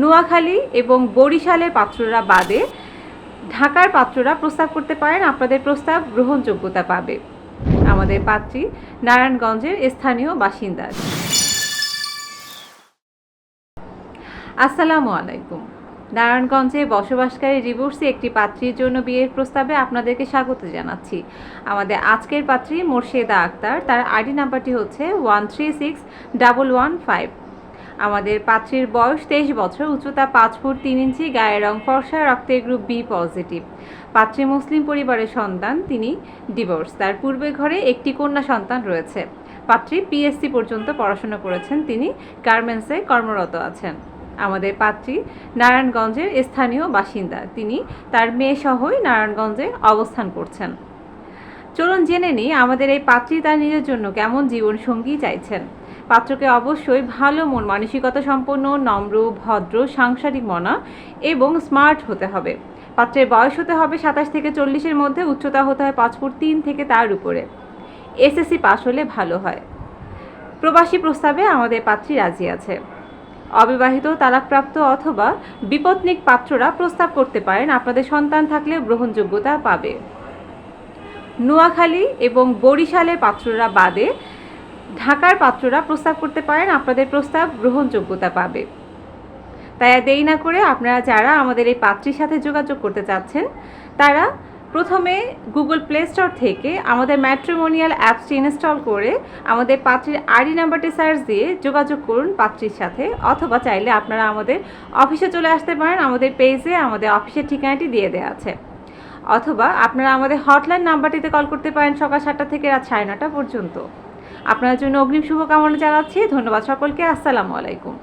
নোয়াখালী এবং বরিশালের পাত্ররা বাদে ঢাকার পাত্ররা প্রস্তাব করতে পারেন, আপনাদের প্রস্তাব গ্রহণযোগ্যতা পাবে। আমাদের পাত্রী নারায়ণগঞ্জের স্থানীয় বাসিন্দা আসসালামু আলাইকুম। নারায়ণগঞ্জে বসবাসকারী ডিভোর্সি একটি পাত্রীর জন্য বিয়ের প্রস্তাবে আপনাদেরকে স্বাগত জানাচ্ছি। আমাদের আজকের পাত্রী মোর্শেদা আক্তার, তার আইডি নাম্বারটি হচ্ছে one three six double one five. আমাদের পাত্রীর বয়স তেইশ বছর, উচ্চতা পাঁচ ফুট তিন ইঞ্চি, গায়ের রং ফর্সা, রক্তের গ্রুপ বি পজিটিভ পাত্রী মুসলিম পরিবারের সন্তান, তিনি ডিভোর্স তার পূর্বে ঘরে একটি কন্যা সন্তান রয়েছে। পাত্রী পিএসসি পর্যন্ত পড়াশোনা করেছেন। তিনি গার্মেন্টসে কর্মরত আছেন। আমাদের পাত্রী নারায়ণগঞ্জের স্থানীয় বাসিন্দা। তিনি তার মেয়ে সহই নারায়ণগঞ্জে অবস্থান করছেন। চলুন জেনে নিই, আমাদের এই পাত্রী তার নিজের জন্য কেমন জীবন সঙ্গী চাইছেন। পাত্রকে অবশ্যই ভালো মন, মানসিকতা সম্পন্ন, নম্র, ভদ্র, সাংসারিক মনা এবং স্মার্ট হতে হবে। পাত্রের বয়স হতে হবে সাতাশ থেকে চল্লিশের মধ্যে, উচ্চতা হতে হয় পাঁচ ফুট তিন থেকে তার উপরে। এসএসসি পাশ হলে ভালো হয়। প্রবাসী প্রস্তাবে আমাদের পাত্রী রাজি আছে। অবিবাহিত, তালাকপ্রাপ্ত অথবা বিপত্নিক পাত্ররা প্রস্তাব করতে পারেন, আপনাদের সন্তান থাকলে গ্রহণযোগ্যতা পাবে। নোয়াখালী এবং বরিশালের পাত্ররা বাদে ঢাকার পাত্ররা প্রস্তাব করতে পারেন, আপনাদের প্রস্তাব গ্রহণযোগ্যতা পাবে। তাই দেরি না করে আপনারা যারা আমাদের এই পাত্রীর সাথে যোগাযোগ করতে চাচ্ছেন, তারা প্রথমে গুগল প্লে স্টোর থেকে আমাদের ম্যাট্রিমোনিয়াল অ্যাপসটি ইনস্টল করে আমাদের পাত্রীর আইডি নাম্বারটি সার্চ দিয়ে যোগাযোগ করুন পাত্রীর সাথে, অথবা চাইলে আপনারা আমাদের অফিসে চলে আসতে পারেন, আমাদের পেজে আমাদের অফিসের ঠিকানাটি দিয়ে দেওয়া আছে। অথবা আপনারা আমাদের হটলাইন নাম্বারটিতে কল করতে পারেন সকাল সাতটা থেকে রাত সাড়ে নটা পর্যন্ত। আপনার জন্য অগ্রিম শুভকামনা জানাচ্ছি। ধন্যবাদ সকলকে। আসসালামু আলাইকুম।